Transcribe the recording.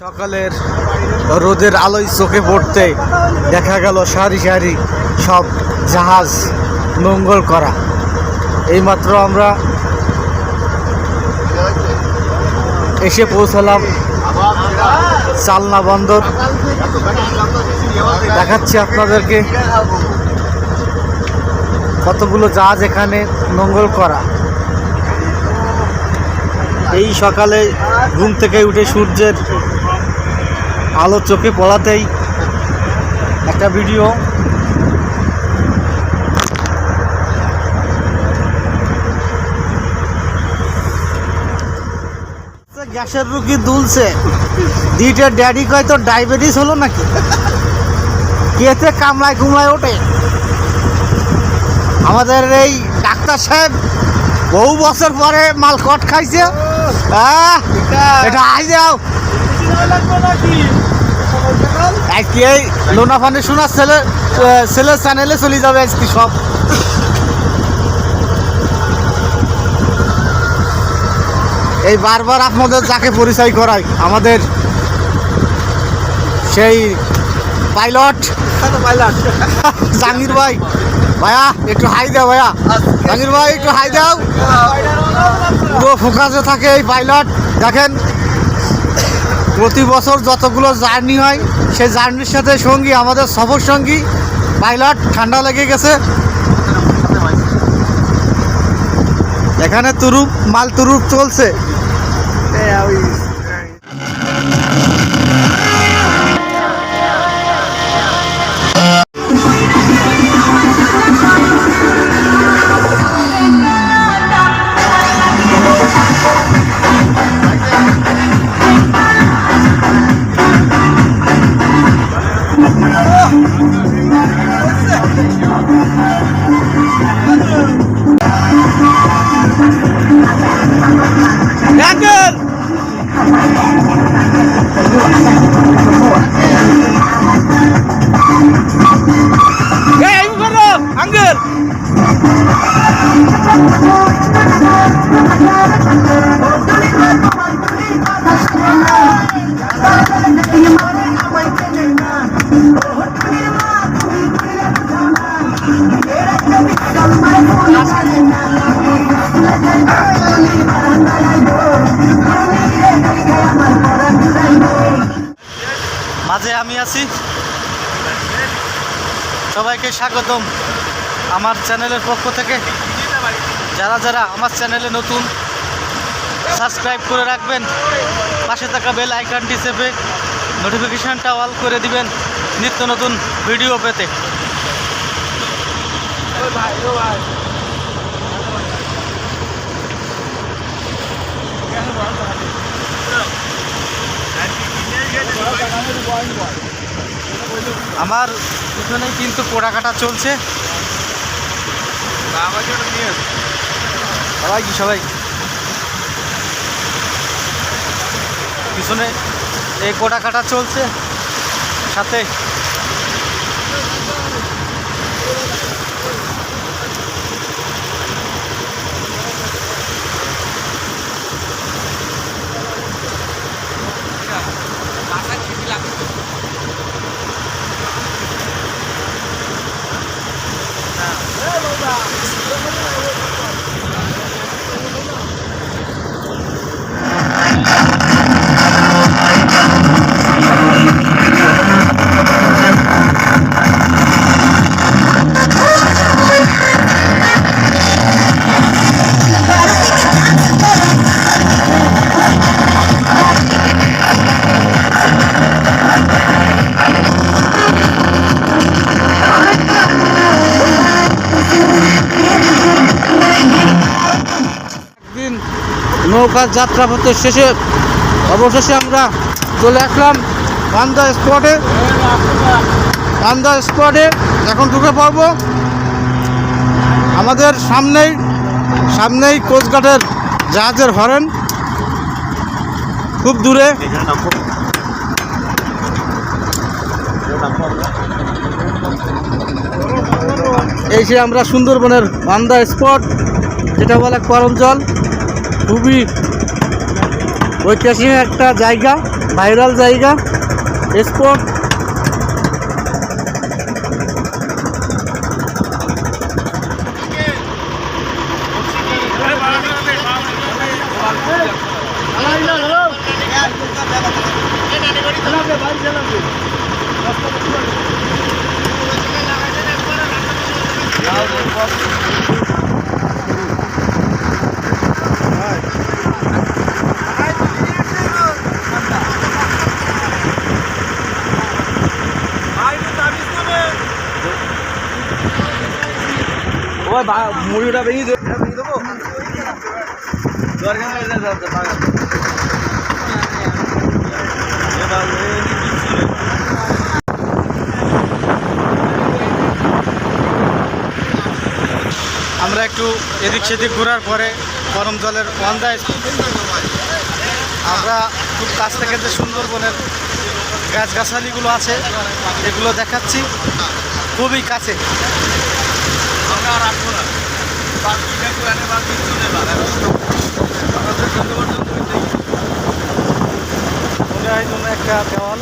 সকালের রোদের আলোয় চোখে পড়তে দেখা গেল সারি সারি সব জাহাজ নোঙ্গল করা। এইমাত্র আমরা এসে পৌঁছালাম চালনা বন্দর। দেখাচ্ছি আপনাদেরকে কতগুলো জাহাজ এখানে নোঙ্গল করা। এই সকালে ঘুম থেকে উঠে সূর্যের আলো চোখে পড়াতেই একটা ভিডিও। গ্যাসের রুগী দুলছে। দিটের ড্যাডি কয় তো ডায়াবেটিস হলো নাকি? কেতে কামলায় কুমলায় ওঠে? আমাদের এই ডাক্তার সাহেব বহু বছর পরে মাল কট খাইছে। এটা আই যাও আজকে এই লোনা ফানে শোনা ছেলে ছেলের চ্যানেলে চলে যাবে আজকে সব। এই বারবার আপনাদের যাকে পরিচয় করাই আমাদের সেই পাইলট জাহাঙ্গীর ভাই। ভাইয়া একটু হাই দাও ভাইয়া। জাহাঙ্গীর ভাই একটু হাই দাও। পুরো ফোকাসে থাকে এই পাইলট দেখেন প্রতি বছর যতগুলো জার্নি হয়, সেই জার্নির সাথে সঙ্গী আমাদের সফর সঙ্গী পাইলট ঠান্ডা লেগে গেছে। এখানে তুরুপ, মাল তুরুপ চলছে। অ্যাঙ্গেল মাঝে আমি আছি। সবাইকে স্বাগতম। আমার চ্যানেলের পক্ষ থেকে যারা যারা আমার চ্যানেলে নতুন সাবস্ক্রাইব করে রাখবেন, পাশে থাকা বেল আইকনটি চেপে নোটিফিকেশানটা অল করে দিবেন নিত্য নতুন ভিডিও পেতে। আমার পিছনেই কিন্তু পোড়া কাটা চলছে। সবাই কি সবাই পিছনে এই কোটা কাটা চলছে। সাথে নৌকার যাত্রাপথে শেষে অবশেষে আমরা চলে আসলাম বান্দা স্পটে। বান্দা স্পটে এখন ঢুকে পড়ব। আমাদের সামনেই সামনেই কোচঘাটের জাহাজের হরেন। খুব দূরে। এই যে আমরা সুন্দরবনের বান্দা স্পট, যেটা বলে করঞ্জল খুবই ঐতিহাসিক একটা জায়গা ভাইরাল জায়গা স্পট। মুড়িটা ভেঙে দেবো আমরা একটু এদিক সেদিক ঘোরার পরে গরম জলের ওয়ান্দায় আমরা খুব কাছ থেকে যে সুন্দরবনের গাছগাছালিগুলো আছে, এগুলো দেখাচ্ছি। খুবই কাছে। আমরা রাখব না। বাকি দেখো এনে বাকি চলে আমাদের বন্ধু মনে হয় কোনো একটা দেওয়াল